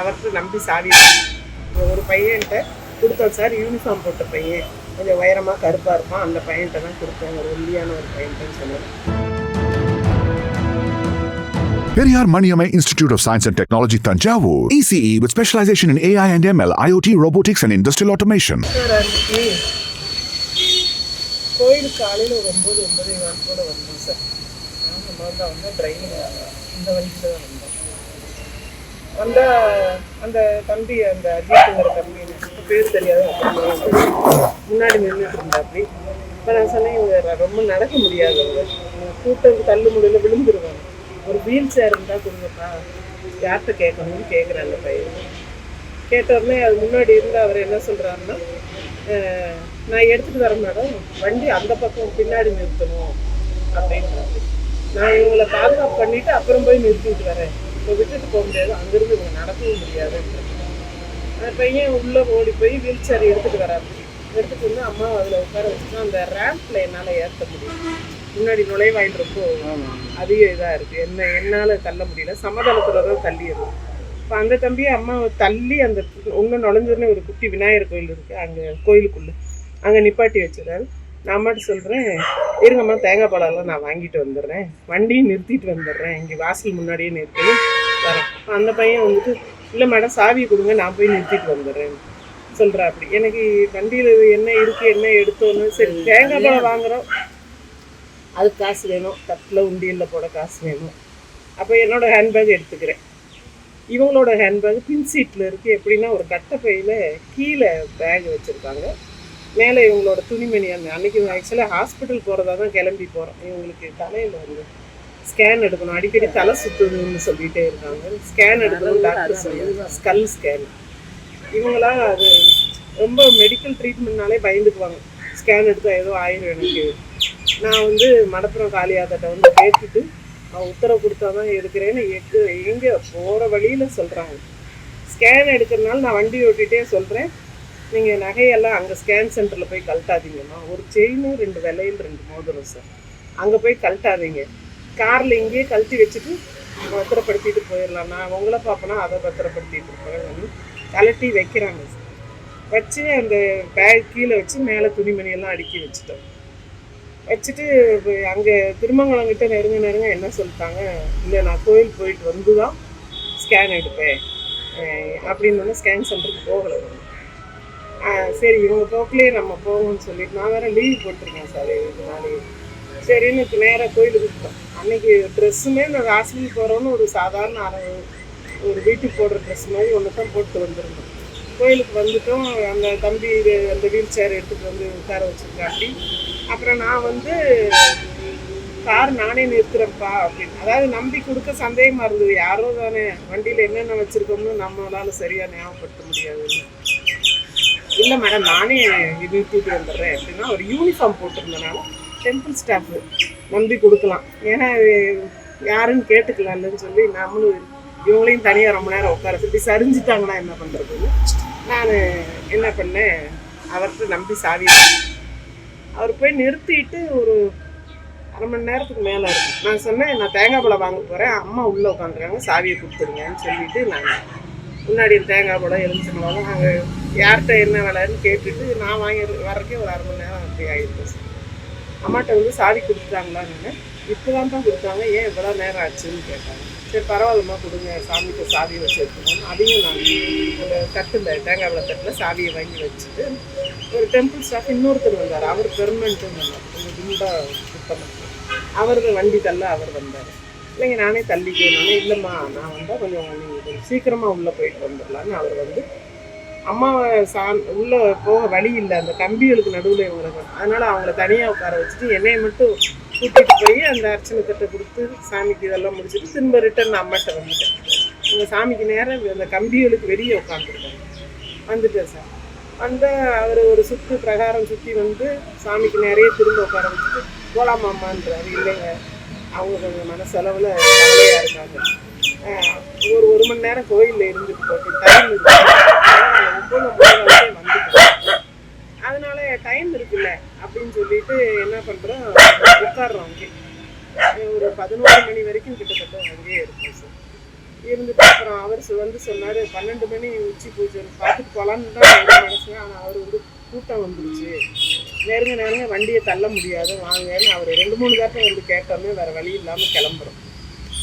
அவர்கிட்ட நம்பி சாவி ஒரு பையன்கிட்ட கொடுத்தோம் சார் யூனிஃபார்ம் போட்ட பையன் கொஞ்சம் உயரமாக கருப்பாக இருப்பான். அந்த பையன்கிட்ட தான் கொடுத்தேன். ஒரு ஒல்லியான ஒரு பையன்கிட்டன்னு சொன்னார். Periyar Maniamai Institute of Science and Technology, Tanjavur. ECE with specialization in AI and ML, IoT, robotics, and industrial automation. கோயிலுக்கு காலையில் ஒரு ஒம்பது ஒம்பது கூட வந்தோம் சார். நாங்கள் முதல்ல வந்து டிரைவிங் இந்த வண்டியில் தான் வந்தோம். வந்தால் அந்த தம்பி அந்த அஜித்துங்கிற தம்பி பேர் தெரியாது முன்னாடி நின்றுட்டு இருந்தாப்படி இப்போ நான் சொன்னேன் இவங்க ரொம்ப நடக்க முடியாது அவங்க கூட்டம் தள்ளு முடியல விழுந்துருவாங்க. ஒரு வீல் சேர் இருந்தால் கொடுங்கப்பா. யார்கிட்ட கேட்கணும்னு கேட்குறேன் அந்த பையன். கேட்ட அது முன்னாடி இருந்து அவர் என்ன சொல்கிறாருன்னா நான் எடுத்துகிட்டு வரேன் மேடம் வண்டி அந்த பக்கம் பின்னாடி நிறுத்தணும். அப்படின்றாரு. நான் இவங்களை பாதுகாப்பு பண்ணிவிட்டு அப்புறம் போய் நிறுத்திட்டு வரேன். விட்டுட்டு போக முடியாது. அங்கிருந்து இவங்க நடக்கவும் அந்த பையன் உள்ள ஓடி போய் வீல் சேர் எடுத்துட்டு வராரு? எடுத்துட்டு வந்து அம்மா அதில் உட்கார வச்சுட்டு அந்த ரேம்ப்ல என்னால் ஏற்ற முடியும். முன்னாடி நுழைவாயில் ரொம்ப அதிக இதாக இருக்குது என்ன என்னால் தள்ள முடியல. சமதளத்தில் தான் தள்ளிடுது இப்போ அந்த தம்பியை அம்மா தள்ளி அந்த உள்ள நுழைஞ்சோடனே ஒரு குட்டி விநாயகர் கோயில் இருக்குது அங்கே கோயிலுக்குள்ளே. அங்கே நிப்பாட்டி வச்சுறாரு நான் அம்மாட்ட சொல்கிறேன் இருங்கம்மா தேங்காய் பழம்லாம் நான் வாங்கிட்டு வந்துடுறேன். வண்டியும் நிறுத்திட்டு வந்துடுறேன். இங்கே வாசல் முன்னாடியே நிறுத்தி வரேன் அந்த பையன் வந்துட்டு இல்லை மேடம் சாவியை கொடுங்க நான் போய் நிறுத்திட்டு வந்துடுறேன். சொல்கிறா அப்படி. எனக்கு வண்டியில் என்ன இருக்குது என்ன எடுத்தோன்னு? சரி தேங்காய் பழம் வாங்குறோம். அதுக்கு காசு வேணும். தட்டில் உண்டியலில் போட காசு வேணும். அப்போ என்னோட ஹேண்ட்பேக் எடுத்துக்கிறேன். இவங்களோட ஹேண்ட்பேக் பின் சீட்டில் இருக்குது எப்படின்னா ஒரு கட்டைப்பையில் கீழே பேக் வச்சுருக்காங்க. மேலே இவங்களோட துணிமணி அந்த அன்றைக்கி ஆக்சுவலாக ஹாஸ்பிட்டல் போகிறதா தான் கிளம்பி போகிறோம் இவங்களுக்கு தலையில் வந்து ஸ்கேன் எடுக்கணும். அடிக்கடி தலை சுற்றுதுன்னு சொல்லிகிட்டே இருக்காங்க. ஸ்கேன் எடுக்கணும் டாக்டர் சொல்லி ஸ்கல் ஸ்கேன் இவங்களாம் அது ரொம்ப மெடிக்கல் ட்ரீட்மெண்ட்னாலே பயந்துக்குவாங்க. ஸ்கேன் எடுத்தால் ஏதோ ஆயிரும் எனக்கு. நான் வந்து மடப்புறம் காளியாத்தட்ட வந்து கேட்டுட்டு அவன் உத்தரவு கொடுத்தா தான் எடுக்கிறேன்னு எக்கு எங்கே போகிற வழியில் சொல்கிறாங்க ஸ்கேன் எடுக்கிறனால நான் வண்டி ஓட்டிகிட்டே சொல்கிறேன் நீங்கள் நகையெல்லாம் அங்கே ஸ்கேன் சென்டரில் போய் கழட்டாதீங்கம்மா. ஒரு செயினும் ரெண்டு விலையில் ரெண்டு மோதிரம் சார் அங்கே போய் கழட்டாதீங்க. காரில் இங்கேயே கழட்டி வச்சுட்டு பத்திரப்படுத்திட்டு போயிடலாம். நான் உங்களை பார்ப்பனா அதை பத்திரப்படுத்திட்டு இருப்பேன். கழட்டி வைக்கிறாங்க. சார் வச்சு அந்த பேக் கீழே வச்சு மேலே துணிமணியெல்லாம் அடுக்கி வச்சுட்டோம். வச்சுட்டு அங்கே திருமங்கலங்கிட்ட நெருங்க நெருங்க என்ன சொல்லிட்டாங்க? இல்லை நான் கோயில் போயிட்டு வந்து தான் ஸ்கேன் எடுப்பேன். அப்படின்னு ஒன்று ஸ்கேன் சென்டருக்கு போகலை. சரி இவங்க போக்கிலே நம்ம போவோம்னு சொல்லிட்டு நான் வேற லீவ் போட்டிருக்கேன் சார் இதுக்கு நாளே சரின்னு நேராக கோயிலுக்கு போட்டோம் அன்னைக்கு ட்ரெஸ்ஸுமே நான் ஹாஸ்பிட்டல் போகிறோன்னு ஒரு சாதாரண அரை ஒரு வீட்டுக்கு போடுற ட்ரெஸ் மாதிரி ஒன்று தான் போட்டு வந்திருந்தோம். கோயிலுக்கு வந்துட்டோம். அந்த தம்பி இது அந்த வீல் சேர் எடுத்துகிட்டு வந்து உட்கார வச்சுருக்காட்டி அப்புறம் நான் வந்து கார் நானே நிறுத்துறேன்ப்பா அப்படின்னு. அதாவது நம்பி கொடுக்க சந்தேகமாக இருந்தது. யாரோ தானே வண்டியில் என்னென்ன வச்சுருக்கோம்னு நம்மளால சரியாக ஞாபகப்படுத்த முடியாதுன்னு இல்லை மேடம் நானே நிறுத்திட்டு வந்துடுறேன். அப்படின்னா ஒரு யூனிஃபார்ம் போட்டிருந்தனால டெம்பிள் ஸ்டாஃப் நம்பி கொடுக்கலாம். ஏன்னா இது யாருன்னு கேட்டுக்கலாம்னு சொல்லி நம்மளும் இவங்களையும் தனியாக ரொம்ப நேரம் உட்கார இப்படி சரிஞ்சிட்டாங்கன்னா என்ன பண்ணுறதுன்னு நான் என்ன பண்ணேன் அவர்கிட்ட நம்பி சாவி அவர் போய் நிறுத்திட்டு ஒரு அரை மணி நேரத்துக்கு மேலே இருக்கும். நான் சொன்னேன் நான் தேங்காய் பழம் வாங்க போகிறேன் அம்மா உள்ளே உட்காந்துருக்காங்க. சாவியை கொடுத்துருங்கன்னு சொல்லிட்டு நான் முன்னாடி தேங்காய் பழம் எலுமிச்சம்பழம் நாங்கள் யார்கிட்ட என்ன விலைன்னு கேட்டுட்டு நான் வாங்கி வரக்கே ஒரு அரை மணி நேரம் அப்படி ஆகிருக்கேன் சார் அம்மாட்ட வந்து சாவி கொடுத்துட்டாங்களான்னு இப்போ தான் தான் கொடுத்தாங்க. ஏன் இவ்வளோ நேரம் ஆச்சுன்னு கேட்டாங்க. சரி பரவாயில்லம்மா கொடுங்க. சாமிக்கு சாவி வச்சு எடுத்துக்கணும் அதையும் நான் ஒரு தட்டில் தேங்காய் பழ தட்டில் சாவியை வாங்கி வச்சுட்டு ஒரு டெம்பிள் ஸ்டாஃப் இன்னொருத்தர் வந்தார். அவர் பெர்மனண்ட்டுன்னு வந்தார் கொஞ்சம் குண்டாக சுத்தமாக அவர் வண்டி தள்ள அவர் வந்தார். இல்லைங்க நானே தள்ளிக்கணும் இல்லைம்மா நான் வந்தால் கொஞ்சம் நீங்கள் கொஞ்சம் சீக்கிரமாக உள்ளே போயிட்டு வந்துடலான்னு அவர் வந்து அம்மாவை சா உள்ளே போக வழி இல்லை. அந்த கம்பிகளுக்கு நடுவில் இவங்களுக்கு அதனால் அவங்கள தனியாக உட்கார வச்சுட்டு என்னையை மட்டும் கூட்டிகிட்டு போய் அந்த அர்ச்சனை தட்டை கொடுத்து சாமிக்கு இதெல்லாம் முடிச்சுட்டு திரும்ப ரிட்டர்ன் அம்மாட்ட வந்துட்டேன். எங்கள் சாமிக்கு நேரம் அந்த கம்பிகளுக்கு வெளியே உட்காந்துருக்காங்க வந்துட்டேன் சார். அந்த அவர் ஒரு சுற்று பிரகாரம் சுற்றி வந்து சாமிக்கு நிறைய திரும்ப உட்கார வச்சுட்டு போலாமாம்மான்றாரு இல்லைங்க. அவங்க கொஞ்சம் மனசளவில் கவலையாக இருக்காங்க. ஒரு ஒரு மணி நேரம் கோயிலில் இருந்துட்டு போட்டு டைம் இருக்கு ஒம்பது ஒம்பது வந்துட்டோம் அதனால டைம் இருக்குல்ல அப்படின்னு சொல்லிட்டு என்ன பண்ணுறோம் உட்காடுறோம் அங்கே. ஒரு பதினோரு மணி வரைக்கும் கிட்டத்தட்ட அங்கேயே இருக்கும் சார். இருந்துட்டு அப்புறம் அவர் வந்து சொன்னாரு பன்னெண்டு மணி உச்சி பூஜை பார்த்துட்டு போலான்னு தான் எங்க மனசு ஆனால் அவர் வந்து கூட்டம் வந்துருச்சு. நேருங்க நேருங்க வண்டியை தள்ள முடியாது. வாங்கன்னு அவர் ரெண்டு மூணு தாட்டம் வந்து கேட்டோமே வேற வழி இல்லாமல் கிளம்புறோம்.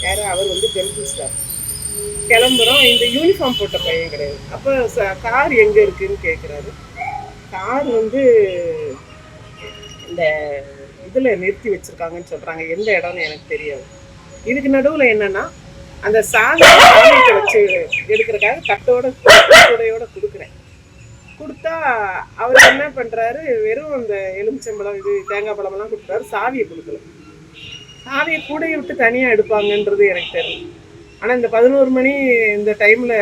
யாரும் அவர் வந்து டெம்பிள் ஸ்டார் கிளம்புறோம். இந்த யூனிஃபார்ம் போட்ட பையன் கிடையாது. அப்போ கார் எங்கே இருக்குன்னு கேட்குறாரு கார் வந்து இந்த இதில் நிறுத்தி வச்சுருக்காங்கன்னு சொல்கிறாங்க எந்த இடம்னு எனக்கு தெரியாது. இதுக்கு நடுவில் என்னென்னா அந்த சாமி வச்சு எடுக்கிறக்காக தட்டோட கூடையோட கொடுக்குறேன். கொடுத்தா அவர் என்ன பண்ணுறாரு வெறும் அந்த எலுமிச்சம்பழம் இது தேங்காய் பழமெல்லாம் கொடுக்குறாரு. சாவியை கொடுக்கல. சாவியை கூடையை விட்டு தனியாக எடுப்பாங்கன்றது எனக்கு தெரியும். ஆனால் இந்த பதினோரு மணி இந்த டைமில்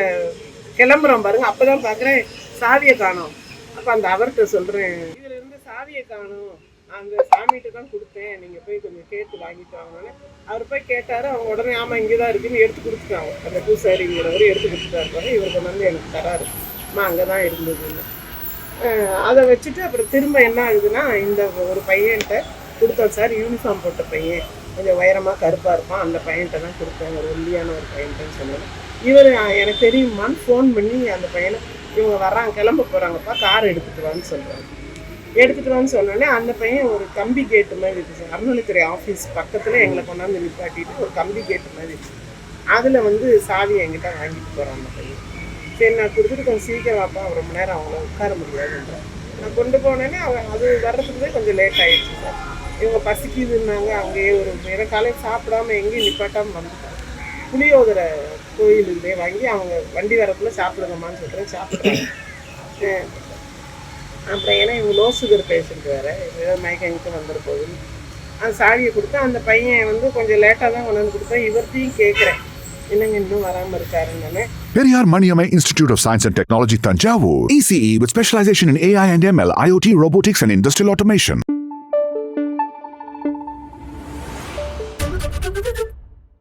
கிளம்புறோம் பாருங்க. அப்போ தான் பார்க்குறேன் சாவியை காணோம். அப்போ அந்த அவர்கிட்ட சொல்கிறேன் இதில் இருந்து சாவியை காணும். அந்த சாமிகிட்ட தான் கொடுத்தேன். நீங்கள் போய் கொஞ்சம் கேட்டு வாங்கிட்டு வாங்கன்னு. அவர் போய் கேட்டார். அவங்க உடனே ஆமாம் இங்கே தான் இருக்குன்னு எடுத்து கொடுத்துட்டாங்க. அந்த பூசாரிங்கிறவர் எடுத்து கொடுத்துட்டாரு இவருக்கு வந்து எனக்கு தராரு. அம்மா அங்கே தான் இருந்ததுன்னு அதை வச்சுட்டு அப்புறம் திரும்ப என்ன ஆகுதுன்னா இந்த ஒரு பையன்கிட்ட கொடுத்தோம் சார். யூனிஃபார்ம் போட்ட பையன். கொஞ்சம் உயரமாக கருப்பாக இருப்பான். அந்த பையன்கிட்ட தான் கொடுத்தேன் ஒரு ஒல்லியான ஒரு பையன்ட்டுன்னு சொன்னேன் இவர் எனக்கு தெரியுமான்னு ஃபோன் பண்ணி அந்த பையனை இவங்க வர்றாங்க கிளம்ப போகிறாங்கப்பா கார் எடுத்துகிட்டு வான்னு சொல்கிறாங்க எடுத்துகிட்டு வான்னு சொன்னோடனே அந்த பையன் ஒரு கம்பி கேட்டு மாதிரி இருந்துச்சு அறநிலைத்துறை ஆஃபீஸ் பக்கத்தில் எங்களை கொண்டாந்து நிப்பாட்டிட்டு ஒரு கம்பி கேட்டு மாதிரி அதில் வந்து சாவி என்கிட்ட வாங்கிட்டு போகிறான் அந்த பையன். சரி நான் கொடுத்துட்டு கொஞ்சம் சீக்கிரம் வாப்பா ரொம்ப நேரம் அவங்கள உட்கார முடியாதுன்றேன். நான் கொண்டு போனேன்னே அவன் அது வர்றதுக்குள்ளே கொஞ்சம் லேட் ஆகிடுச்சு சார். இவங்க பசிக்குதுன்னாங்க அங்கேயே ஒரு வேற காலையில் சாப்பிடாம எங்கேயும் நிப்பாட்டாமல் வந்துட்டாங்க. புளியோதரை கோயிலுமே வாங்கி அவங்க வண்டி வரக்குள்ளே சாப்பிடுங்கம்மான்னு சொல்கிறேன் சாப்பிட்றாங்க அப்புறம் ஏன்னா இவங்க லோ சுகர் பேஷண்ட் வேறு ஏதாவது மயக்கங்கிட்டு வந்துட அந்த சாவியை கொடுத்தா அந்த பையன் வந்து கொஞ்சம் லேட்டாக தான் கொண்டாந்து கொடுத்தேன் இவர்த்தையும் கேட்குறேன். என்னங்க இன்னும் வராமல் இருக்காருன்னு Periyar Maniamai Institute of Science and Technology Tanjavur. ECE E with specialization in AI and ML, IoT, robotics, and industrial automation.